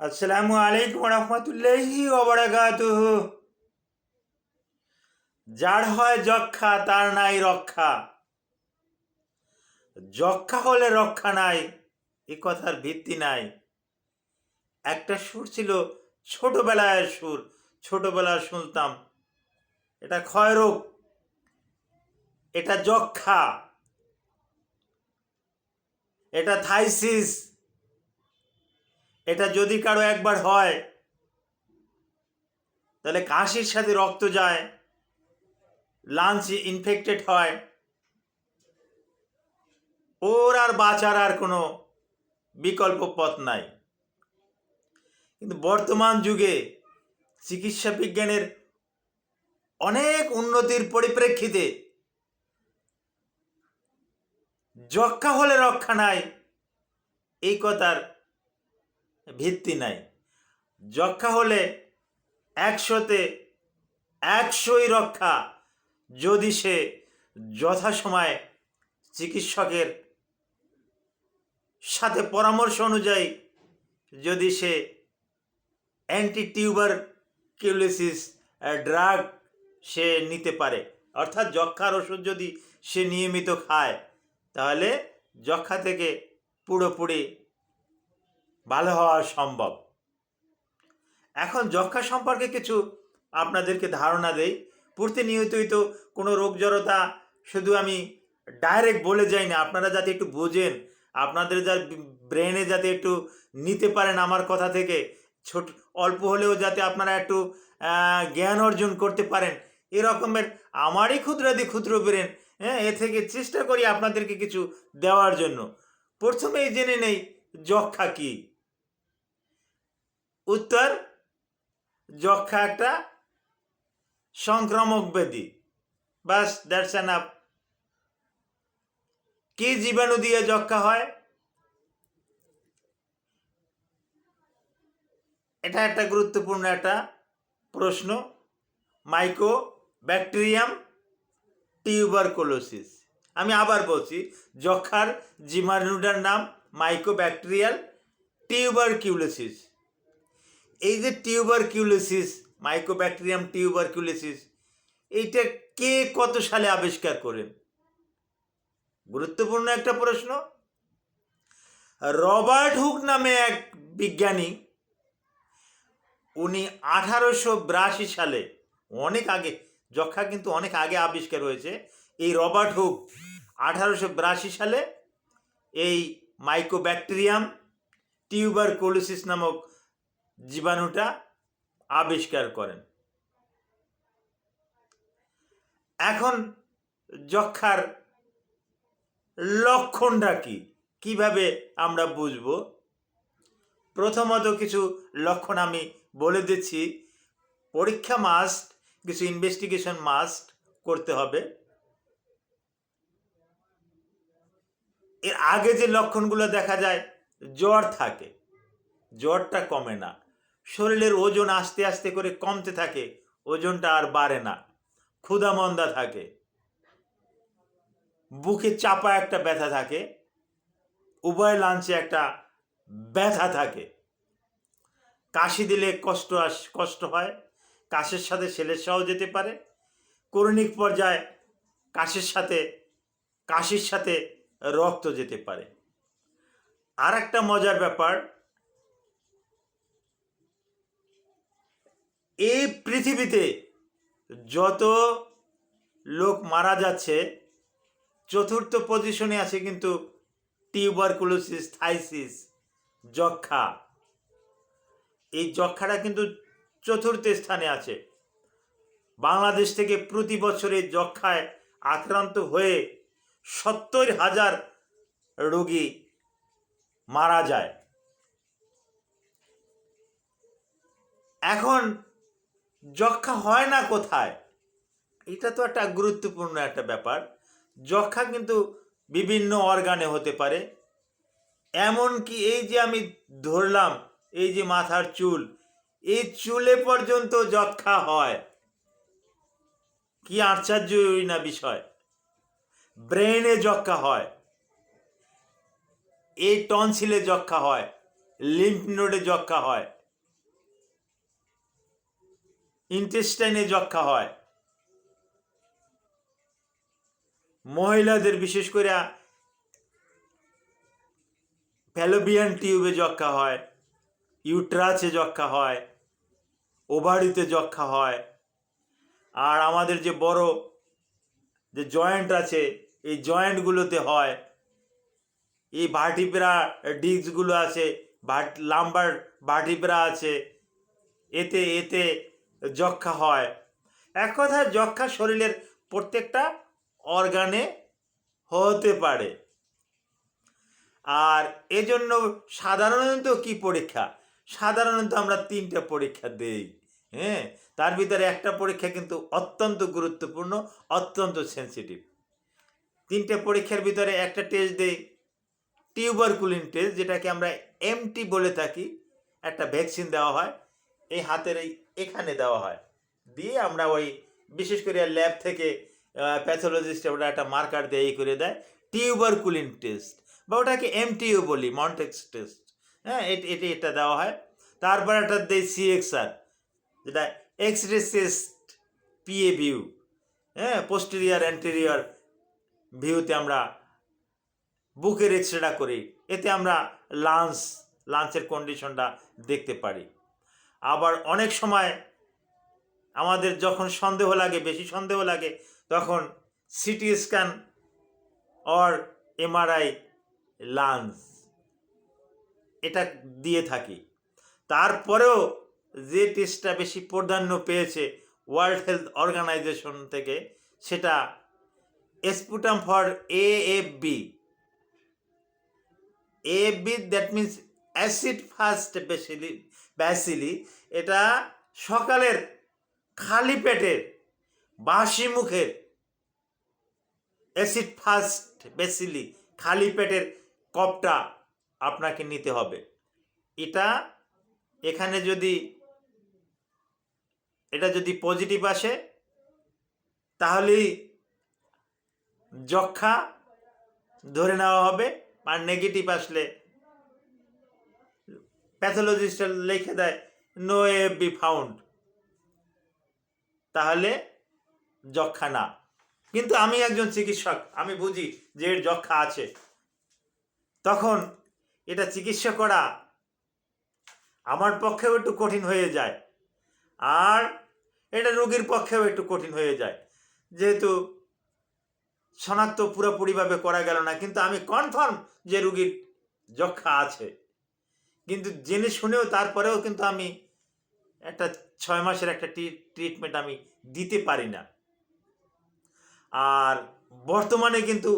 আসসালামু আলাইকুম রহমতুল্লাহি ওবরাকাতুহু যার হয় যক্ষা, তার নাই রক্ষা। যক্ষা হলে রক্ষা নাই, এ কথার ভিত্তি নাই। একটা সুর ছিল ছোটবেলায় সুর ছোটবেলায় শুনতাম। এটা ক্ষয়রোগ, এটা যক্ষা। এটা থাইসিস। এটা যদি কারও একবার হয়, তাহলে কাশির সাথে রক্ত যায় লাঞ্চ ইনফেক্টেড হয়, ওর আর বাঁচার আর কোনো বিকল্প পথ নাই। কিন্তু বর্তমান যুগে চিকিৎসা বিজ্ঞানের অনেক উন্নতির পরিপ্রেক্ষিতে যক্ষা হলে রক্ষা নাই, এই কথার ভিত্তি নাই। যক্ষা হলে একশোতে একশোই রক্ষা যদি সে যথাসময়ে চিকিৎসকের সাথে পরামর্শ অনুযায়ী যদি সে অ্যান্টি টিউবার কিউলিসিস ড্রাগ সে নিতে পারে, অর্থাৎ যক্ষার ওষুধ যদি সে নিয়মিত খায়, তাহলে যক্ষা থেকে পুরোপুরি ভালো হওয়া সম্ভব। এখন যক্ষা সম্পর্কে কিছু আপনাদেরকে ধারণা দেই। প্রতিনিয়তই তো কোনো রোগ জড়তা শুধু আমি ডাইরেক্ট বলে যাই না, আপনারা যাতে একটু বোঝেন, আপনাদের যা ব্রেনে যাতে একটু নিতে পারেন আমার কথা থেকে, ছোট, অল্প হলেও যাতে আপনারা একটু জ্ঞান অর্জন করতে পারেন। এরকমের আমারই ক্ষুদ্রাদি ক্ষুদ্র ব্রেন হ্যাঁ এ থেকে চেষ্টা করি আপনাদেরকে কিছু দেওয়ার জন্য। প্রথমেই জেনে নেই যক্ষা কী। উত্তর যক্ষা একটা সংক্রামক ব্যাধি। বাস দ্যাটস অ্যান আপ কি জীবাণু দিয়ে যক্ষা হয়? এটা একটা গুরুত্বপূর্ণ একটা প্রশ্ন। মাইক্রো ব্যাকটেরিয়াম টিউবারকুলোসিস আমি আবার বলছি, যক্ষার জীবাণুটার নাম মাইক্রো ব্যাকটেরিয়াল টিউবারকিউলোসিস এই যে টিউবারকিউলোসিস মাইকোব্যাকটেরিয়াম টিউবারকিউলোসিস এইটা কে কত সালে আবিষ্কার করেন? গুরুত্বপূর্ণ একটা প্রশ্ন। রবার্ট হুক নামে এক বিজ্ঞানী, উনি আঠারোশো বিরাশি সালে, অনেক আগে, যক্ষা কিন্তু অনেক আগে আবিষ্কার হয়েছে, এই রবার্ট হুক আঠারোশো বিরাশি সালে এই মাইকোব্যাকটেরিয়াম টিউবারকুলোসিস নামক জীবাণুটা আবিষ্কার করেন। এখন যক্ষার লক্ষণটা কি? কীভাবে আমরা বুঝব? প্রথমত কিছু লক্ষণ আমি বলে দিচ্ছি। পরীক্ষা মাস্ট কিছু ইনভেস্টিগেশন মাস্ট করতে হবে। এর আগে যে লক্ষণগুলো দেখা যায়, জ্বর থাকে। জ্বরটা কমে না। শরীরের ওজন আস্তে আস্তে করে কমতে থাকে, ওজনটা আর বাড়ে না ক্ষুধা মন্দা থাকে, বুকে চাপা একটা ব্যথা থাকে, উভয় লাঞ্চে একটা ব্যথা থাকে। কাশি দিলে কষ্ট আস, কষ্ট হয়, কাশের সাথে সেলেসাও যেতে পারে, করণিক পর্যায়ে কাশের সাথে, কাশির সাথে রক্ত যেতে পারে। আর একটা মজার ব্যাপার এই পৃথিবীতে যত লোক মারা যাচ্ছে, চতুর্থ পজিশনে আছে কিন্তু টিউবারকুলোসিস থাইসিস যক্ষা। এই যক্ষাটা কিন্তু চতুর্থ স্থানে আছে। বাংলাদেশ থেকে প্রতি বছরে যক্ষায় আক্রান্ত হয়ে সত্তর হাজার রোগী মারা যায়। এখন যক্ষা হয় না কোথায়? এটা তো একটা গুরুত্বপূর্ণ একটা ব্যাপার। যক্ষা কিন্তু বিভিন্ন অর্গানে হতে পারে। এমন কি এই যে আমি ধরলাম, এই যে মাথার চুল, এই চুলে পর্যন্ত যক্ষা হয়। কি আশ্চর্যই না বিষয়। ব্রেনে যক্ষা হয়। এই টনসিলে যক্ষা হয়। লিম্ফ নোডে যক্ষা হয়। ইন্টেস্টাইনে যক্ষা হয়। মহিলাদের বিশেষ করে ফ্যালোবিয়ান টিউবে যক্ষা হয় ইউট্রাসে যক্ষা হয়, ওভারিতে যক্ষা হয়। আর আমাদের যে বড় যে জয়েন্ট আছে, এই জয়েন্টগুলোতে হয়। এই ভার্টিব্রা ডিস্কগুলো আছে, ভাট, লাম্বার ভার্টিব্রা আছে। এতে এতে যক্ষা হয়। এক কথায় যক্ষা শরীরের প্রত্যেকটা অর্গানে হতে পারে। আর এজন্য সাধারণত কি পরীক্ষা? সাধারণত আমরা তিনটা পরীক্ষা দেই হ্যাঁ? তার ভিতরে একটা পরীক্ষা কিন্তু অত্যন্ত গুরুত্বপূর্ণ, অত্যন্ত সেন্সিটিভ তিনটে পরীক্ষার ভিতরে একটা টেস্ট দেই টিউবারকুলিন টেস্ট যেটাকে আমরা এমটি বলে থাকি, একটা ভ্যাকসিন দেওয়া হয়। এই হাতের এই এখানে দেওয়া হয়। দিয়ে আমরা ওই বিশেষ করে ল্যাব থেকে প্যাথোলজিস্ট ওটা একটা মার্কার দিয়ে করে দেয় টিউবার কুলিন টেস্ট বা ওটাকে এমটিও বলি মন্টেক্স টেস্ট হ্যাঁ এটি এটি দেওয়া হয়। তারপর একটা দেয় সিএক্সআর যেটা X ray test PA view হ্যাঁ পোস্টেরিয়ার অ্যান্টেরিয়র ভিউতে আমরা বুকের এক্সরেটা করি। এতে আমরা লাঞ্চ লাঞ্চের কন্ডিশনটা দেখতে পারি। আবার অনেক সময় আমাদের যখন সন্দেহ লাগে, বেশি সন্দেহ লাগে, তখন সিটি স্ক্যান অর এমআরআই লাঞ্চ এটা দিয়ে থাকি। তারপরেও যে টেস্টটা বেশি প্রাধান্য পেয়েছে ওয়ার্ল্ড হেলথ অর্গানাইজেশন থেকে, সেটা sputum for AFB B that means acid fast bacilli bacilli, এটা সকালের খালি পেটের, বাসি মুখের অ্যাসিড ফার্স্ট বেসিলি খালি পেটের কপটা আপনাকে নিতে হবে। এটা এখানে যদি, এটা যদি পজিটিভ আসে, তাহলেই যক্ষা ধরে নেওয়া হবে, আর নেগেটিভ আসলে প্যাথোলজিস্ট লিখে দেয় নো এ বি ফাউন্ড তাহলে যক্ষা না। কিন্তু আমি একজন চিকিৎসক, আমি বুঝি যে এর যক্ষা আছে। তখন এটা চিকিৎসা করা আমার পক্ষেও একটু কঠিন হয়ে যায় আর এটা রোগীর পক্ষেও একটু কঠিন হয়ে যায়। যেহেতু শনাক্ত পুরোপুরিভাবে করা গেল না, কিন্তু আমি কনফার্ম যে রুগীর যক্ষা আছে। কিন্তু জেনে শুনেও তারপরেও কিন্তু আমি একটা ছয় মাসের একটা ট্রিটমেন্ট আমি দিতে পারি না। আর বর্তমানে কিন্তু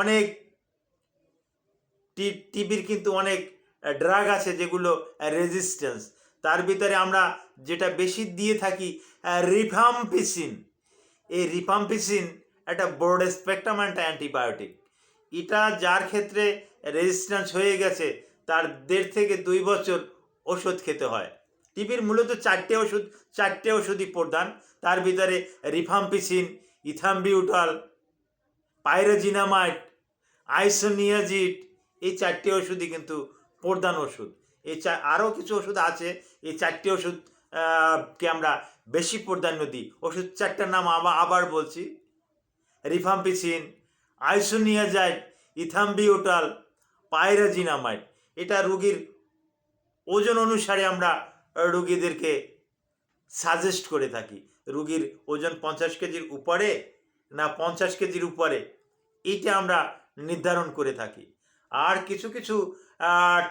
অনেক টিভির কিন্তু অনেক ড্রাগ আছে যেগুলো রেজিস্ট্যান্স তার ভিতরে আমরা যেটা বেশি দিয়ে থাকি রিফাম্পিসিন এই রিফাম্পিসিন একটা ব্রড স্পেকট্রাম অ্যান্টিবায়োটিক এটা যার ক্ষেত্রে রেজিস্ট্যান্স হয়ে গেছে তার দেড় থেকে দুই বছর ওষুধ খেতে হয়। টিবির মূলত চারটে ওষুধ, চারটে ওষুধই প্রধান। তার ভিতরে রিফাম্পিসিন, ইথাম্বিউটাল পাইরোজিনামাইট আইসোনিয়াজিট এই চারটে ওষুধই কিন্তু প্রধান ওষুধ। এই চা আরও কিছু ওষুধ আছে। এই চারটে ওষুধ কে আমরা বেশি প্রাধান্য দিই। ওষুধ চারটার নাম আবার আবার বলছি। Rifampicin, isoniazid, ethambutol, pyrazinamide. এটা রুগীর ওজন অনুসারে আমরা রুগীদেরকে সাজেস্ট করে থাকি। রুগীর ওজন পঞ্চাশ কেজির উপরে না পঞ্চাশ কেজির উপরে, এইটা আমরা নির্ধারণ করে থাকি। আর কিছু কিছু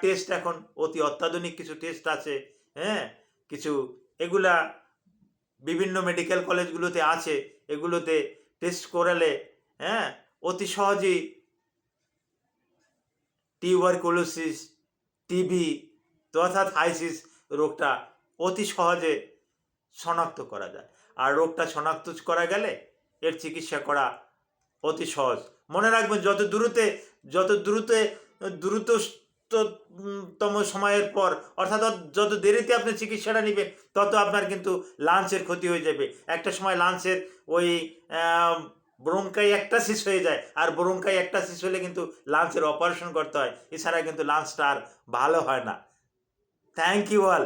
টেস্ট এখন অতি অত্যাধুনিক কিছু টেস্ট আছে হ্যাঁ? কিছু এগুলা বিভিন্ন মেডিকেল কলেজগুলোতে আছে, এগুলোতে টেস্ট করালে হ্যাঁ? অতি সহজেই টিউবারকুলোসিস টিবি তথা থাইসিস রোগটা অতি সহজে শনাক্ত করা যায়। আর রোগটা শনাক্ত করা গেলে এর চিকিৎসা করা অতি সহজ। মনে রাখবেন, যত দ্রুতে যত দ্রুতে, দ্রুততম সময়ের পর, অর্থাৎ যত দেরিতে আপনি চিকিৎসাটা নেবেন, তত আপনার কিন্তু লাঞ্চের ক্ষতি হয়ে যাবে। একটা সময় লাঞ্চের ওই ব্রঙ্কাই একটা শেষ হয়ে যায়। আর ব্রঙ্কাই একটা শেষ হলে কিন্তু লাঞ্চের অপারেশন করতে হয়। এছাড়া কিন্তু লাঞ্চটা আর ভালো হয় না। Thank you all